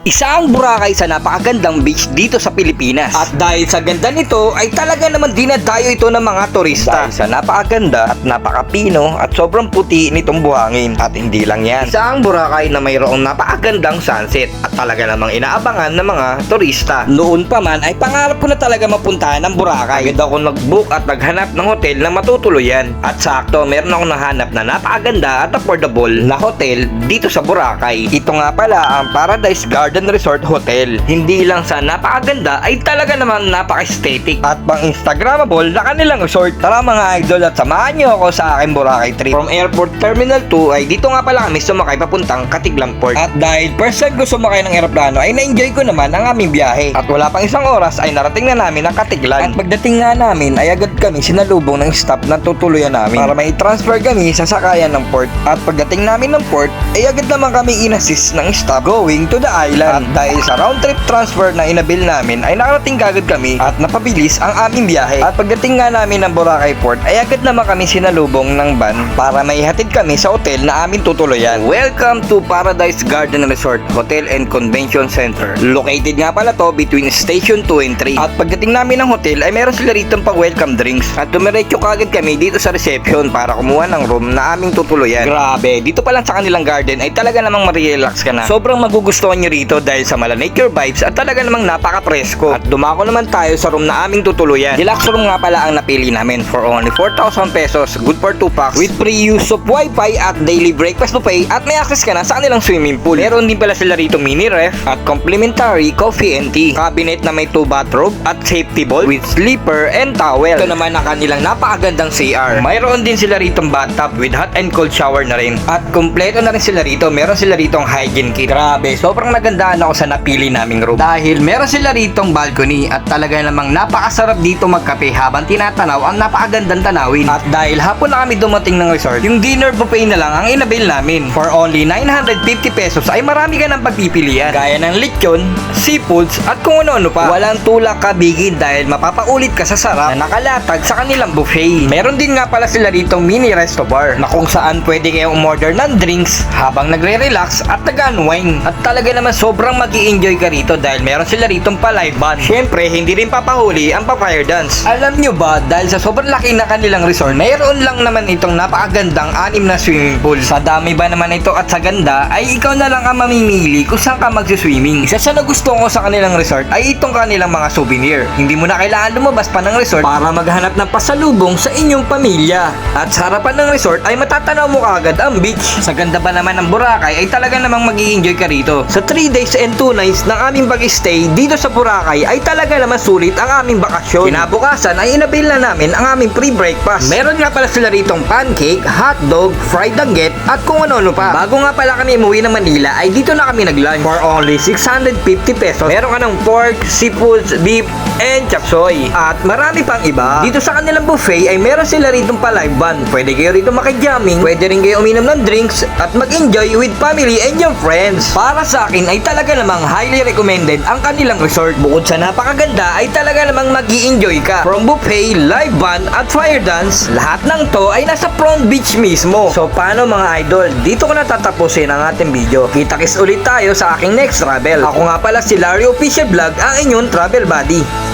Isa ang Boracay sa napakagandang beach dito sa Pilipinas. At dahil sa ganda nito ay talaga naman dinadayo ito ng mga turista. Dahil sa napakaganda at napakapino at sobrang puti nitong buhangin. At hindi lang yan. Isa ang Boracay na mayroong napakagandang sunset at talaga namang inaabangan ng mga turista. Noon pa man ay pangarap ko na talaga mapuntahan ang Boracay. Agad ako nag-book at naghanap ng hotel na matutuluyan. At sakto, meron ako nahanap na napakaganda at affordable na hotel dito sa Boracay. Ito nga pala ang Paradise Garden Resort Hotel. Hindi lang sa napakaganda ay talaga naman napaka-aesthetic at pang Instagrammable na kanilang resort. Tara mga idol at samahan niyo ako sa aking Boracay trip. From Airport Terminal 2 ay dito nga pala kami sumakay papuntang Katiglang Port. At dahil first time ko sumakay ng eroplano ay na-enjoy ko naman ang aming biyahe. At wala pang isang oras ay narating na namin ang Katiglan. At pagdating nga namin ay agad kami sinalubong ng staff na tutuluyan namin para may transfer kami sa sakayan ng port. At pagdating namin ng port ay agad naman kami inassist ng staff going to the island. At dahil sa round trip transfer na inabil namin ay nakarating kagad kami at napabilis ang aming biyahe. At pagdating nga namin ng Boracay Port ay agad naman kami sinalubong ng van para may hatid kami sa hotel na aming tutuluyan. Welcome to Paradise Garden Resort Hotel and Convention Center. Located nga pala to between Station 2 and 3. At pagdating namin ng hotel ay meron sila rito pa welcome drinks. At dumiretso kagad kami dito sa reception para kumuha ng room na aming tutuluyan. Grabe, dito pa lang sa kanilang garden ay talaga namang marelax ka na. Sobrang magugustuhan nyo rito dahil sa mala nature vibes at talaga namang napaka-presko. At dumako naman tayo sa room na aming tutuluyan. Deluxe room nga pala ang napili namin for only 4,000 pesos. Good for 2 packs with free use of wifi at daily breakfast buffet at may access ka na sa kanilang swimming pool. Meron din pala sila rito mini ref at complimentary coffee and tea. Cabinet na may 2 bathrobe at safety ball with sleeper and towel. Ito naman ang kanilang napakagandang CR. Mayroon din sila rito bathtub with hot and cold shower na rin. At kumpleto na rin sila rito. Meron sila rito hygiene kit. Grabe, sobrang nagandaan ako sa napili naming room. Dahil meron sila ritong balcony at talaga namang napakasarap dito magkape habang tinatanaw ang napakagandang tanawin. At dahil hapon na kami dumating ng resort, yung dinner buffet na lang ang inabil namin. For only 950 pesos ay marami ka ng pagpipilian. Gaya ng lechon, seafoods at kung ano-ano pa. Walang tulak kabigin dahil mapapaulit ka sa sarap na nakalatag sa kanilang buffet. Meron din nga pala sila rito mini resto bar na kung saan pwede kayong umorder ng drinks habang nagre-relax at nag-unwind. At talaga naman sobrang mag enjoy ka rito dahil meron sila ritong pa-live band. Syempre, hindi rin papahuli ang pa-fire dance. Alam nyo ba, dahil sa sobrang laki na kanilang resort, mayroon lang naman itong napakagandang anim na swimming pool. Sa dami ba naman ito at sa ganda, ay ikaw na lang ang mamimili kung saan ka magsiswimming. Isa sa nagustuhan ko sa kanilang resort ay itong kanilang mga souvenir. Hindi mo na kailangan lumabas pa ng resort para maghanap ng pasalubong sa inyong pamilya. At sa harapan ng resort ay matatanaw mo kagad ang beach. Sa ganda ba naman ng Boracay ay talaga namang mag enjoy ka rito. Sa 3 days and 2 nights ng aming pag-stay dito sa Boracay ay talaga naman sulit ang aming bakasyon. Kinabukasan ay inabil na namin ang aming free breakfast. Meron nga pala sila ritong pancake, hotdog, fried nugget at kung ano-ano pa. Bago nga pala kami umuwi ng Manila ay dito na kami nag-lunch for only 650 pesos. Meron ka ng pork, seafoods, beef, and chapsoy. At marami pang iba. Dito sa kanilang buffet ay meron sila ritong pa-live band. Pwede kayo rito makijamming, pwede rin kayo uminom ng drinks at mag-enjoy with family and your friends. Para sa akin ay talaga namang highly recommended ang kanilang resort. Bukod sa napakaganda ay talaga namang mag enjoy ka. From buffet, live band at fire dance, lahat ng to ay nasa front beach mismo. So paano mga idol, dito ko natatapusin ang ating video. Kita-kits ulit tayo sa aking next travel. Ako nga pala si Larry Official Vlog, ang inyong travel buddy.